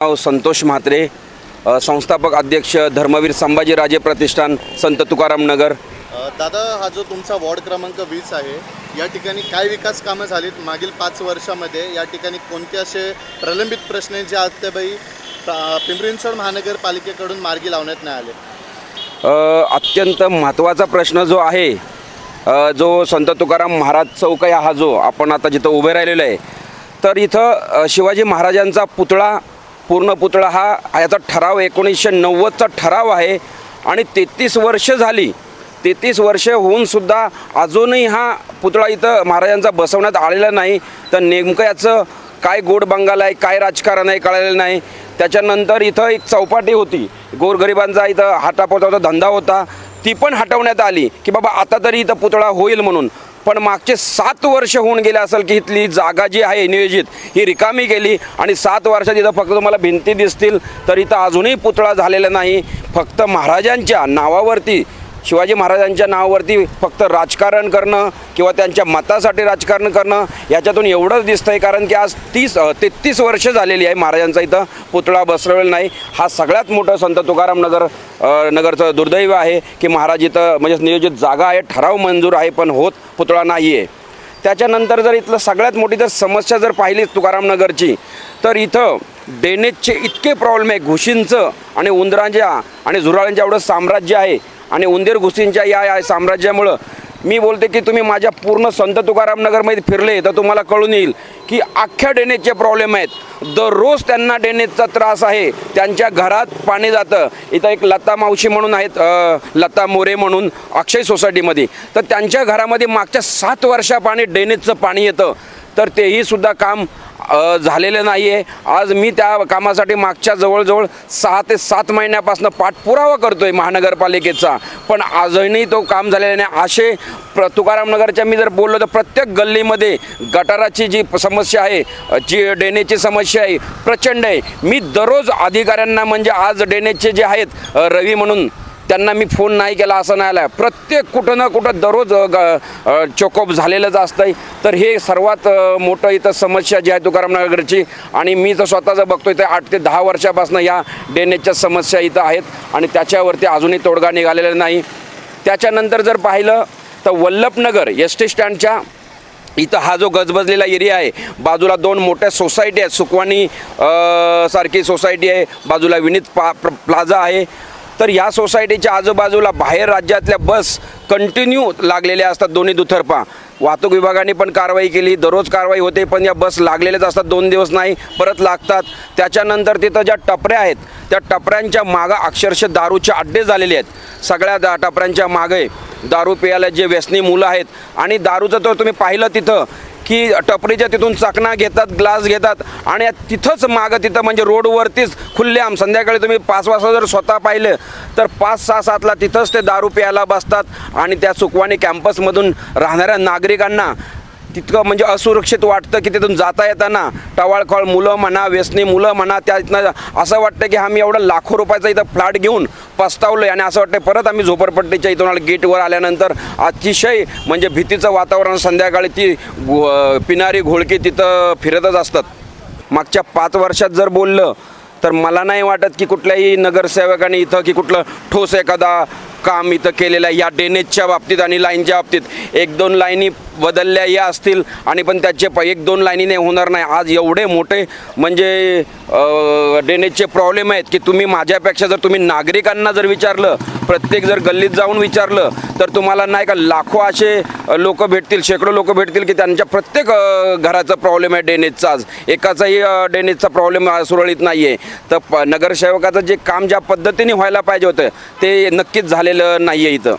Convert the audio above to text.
नाव संतोष म्हात्रे संस्थापक अध्यक्ष धर्मवीर संभाजीराजे प्रतिष्ठान संत तुकाराम नगर. दादा हा जो तुमचा वॉर्ड क्रमांक वीस आहे या ठिकाणी काय विकास कामं झालीत मागील पाच वर्षामध्ये? या ठिकाणी कोणते असे प्रलंबित प्रश्न जे अद्यापही प्रा- पिंपरी चिंचवड महानगरपालिकेकडून मार्गी लावण्यात नाही आले? अत्यंत महत्त्वाचा प्रश्न जो आहे जो संत तुकाराम महाराज चौक आहे हा जो आपण आता जिथं उभे राहिलेलो आहे तर इथं शिवाजी महाराजांचा पुतळा पूर्ण पुतळा हा याचा ठराव एकोणीसशे नव्वदचा ठराव आहे. आणि तेहतीस वर्ष झाली. तेहतीस वर्ष होऊनसुद्धा अजूनही हा पुतळा इथं महाराजांचा बसवण्यात आलेला नाही. तर नेमकं याचं काय गोड बंगाल आहे काय राजकारण आहे कळलेलं नाही. त्याच्यानंतर इथं एक चौपाटी होती. गोरगरिबांचा इथं हाटापोटाचा धंदा होता. ती पण हटवण्यात आली की बाबा आता तरी इथं पुतळा होईल म्हणून. पण मागचे सात वर्ष होऊन गेले असेल की इथली जागा जी आहे नियोजित ही रिकामी गेली आणि सात वर्षात इथं फक्त तुम्हाला भिंती दिसतील तर इथं अजूनही पुतळा झालेला नाही. फक्त महाराजांच्या नावावरती शिवाजी महाराजांच्या नावावरती फक्त राजकारण करणं किंवा त्यांच्या मतासाठी राजकारण करणं याच्यातून एवढंच दिसतंय. कारण की आज तीस तेहतीस वर्ष झालेली आहे महाराजांचा इथं पुतळा बसवलेला नाही. हा सगळ्यात मोठं संत तुकाराम नगर नगरचं दुर्दैव आहे की महाराज इथं म्हणजे नियोजित जागा आहे ठराव मंजूर आहे पण होत पुतळा नाही आहे त्याच्यानंतर जर इथलं सगळ्यात मोठी जर समस्या जर पाहिली तुकाराम नगरची तर इथं ड्रेनेजचे इतके प्रॉब्लेम आहे. घुशींचं आणि उंदरांच्या आणि झुराळ्यांच्या एवढं साम्राज्य आहे. आणि उंदीर घुसींच्या या या साम्राज्यामुळं मी बोलते की तुम्ही माझ्या पूर्ण संत तुकारामनगरमध्ये फिरले तर तुम्हाला कळून येईल की अख्ख्या ड्रेनेजचे प्रॉब्लेम आहेत. दररोज त्यांना ड्रेनेजचा त्रास आहे. त्यांच्या घरात पाणी जातं. इथं एक लता मावशी म्हणून आहेत लता मोरे म्हणून अक्षय सोसायटीमध्ये. तर त्यांच्या घरामध्ये मागच्या सात वर्षापाणी ड्रेनेजचं पाणी येतं. तर तेही सुद्धा काम झालेलं नाही आहे आज मी त्या कामासाठी मागच्या जवळजवळ सहा ते सात महिन्यापासून पाठपुरावा करतो आहे महानगरपालिकेचा. पण आजही तो काम झालेला नाही. असे प्र तुकारामनगरच्या मी जर बोललो तर प्रत्येक गल्लीमध्ये गटाराची जी समस्या आहे जी डेनेची समस्या आहे प्रचंड आहे. मी दररोज अधिकाऱ्यांना म्हणजे आज डेनेचे जे आहेत रवी म्हणून त्यांना मी फोन नाही केला असं नाही आला प्रत्येक कुठं ना कुठं दररोज चोकअप ग- चोकोप झालेलंच असतंय. तर हे सर्वात मोठं इथं समस्या जी आहे तुकाराम नगरची आणि मी तर स्वतःचं बघतो बघतोय तर आठ ते दहा वर्षापासून या ड्रेनेजच्या समस्या इथं आहेत आणि त्याच्यावरती अजूनही तोडगा निघालेला नाही. त्याच्यानंतर जर पाहिलं तर वल्लभनगर एस टी स्टँडच्या इथं हा जो गजबजलेला एरिया आहे बाजूला दोन मोठ्या सोसायटी आहेत सुकवानी सारखी सोसायटी आहे बाजूला विनीत पा प्लाझा आहे तर या सोसायटीच्या आजूबाजूला बाहेर राज्यातल्या बस कंटिन्यू लागलेल्या असतात दोन्ही दुथर्पा वाहतूक विभागाने पण कारवाई केली. दररोज कारवाई होते पण या बस लागलेल्याच असतात. दोन दिवस नाही परत लागतात. त्याच्यानंतर तिथं ज्या टपऱ्या आहेत त्या टपऱ्यांच्या मागं अक्षरशः दारूचे अड्डे झालेले आहेत. सगळ्या दा टपऱ्यांच्या मागे दारू प्यायला जे व्यसनी मुलं आहेत आणि दारूचं तर तुम्ही पाहिलं तिथं की टपरीच्या तिथून चकना घेतात ग्लास घेतात आणि तिथंच मागं तिथं म्हणजे रोडवरतीच खुल्लेआम. संध्याकाळी तुम्ही पाच वाजता जर स्वतः पाहिलं तर पाच सहा सातला तिथंच ते दारू प्यायला बसतात आणि त्या सुकवानी कॅम्पसमधून राहणाऱ्या नागरिकांना तितकं म्हणजे असुरक्षित वाटतं की तिथून जाता येताना टवाळखळ मुलं म्हणा व्यसनी मुलं म्हणा त्यातनं असं वाटतं की आम्ही एवढा लाखो रुपयाचा इथं फ्लॅट घेऊन पस्तावलो आहे आणि असं वाटतं परत आम्ही झोपडपट्टीच्या इथून गेटवर आल्यानंतर अतिशय म्हणजे भीतीचं वातावरण संध्याकाळी ती पिनारी पिणारी घोळकी तिथं फिरतच असतात. मागच्या पाच वर्षात जर बोललं तर मला नाही वाटत की कुठल्याही नगरसेवकाने इथं की कुठलं ठोस एखादा काम इथं केलेलं आहे. या ड्रेनेजच्या बाबतीत आणि लाईनच्या बाबतीत एक दोन लाईनी बदलल्या या असतील आणि पण त्याचे प एक दोन लाईनीने होणार नाही. आज एवढे मोठे म्हणजे ड्रेनेजचे प्रॉब्लेम आहेत की तुम्ही माझ्यापेक्षा जर तुम्ही नागरिकांना जर विचारलं प्रत्येक जर गल्लीत जाऊन विचारलं तर तुम्हाला नाही का लाखो असे लोक भेटतील शेकडो लोक भेटतील की त्यांच्या प्रत्येक घराचा प्रॉब्लेम आहे ड्रेनेजचा आज. एकाचाही ड्रेनेजचा प्रॉब्लेम सुरळीत नाही आहे तर प नगरसेवकाचं जे काम ज्या पद्धतीने व्हायला पाहिजे होतं ते नक्कीच झाले झालेलं नाही आहे इथं.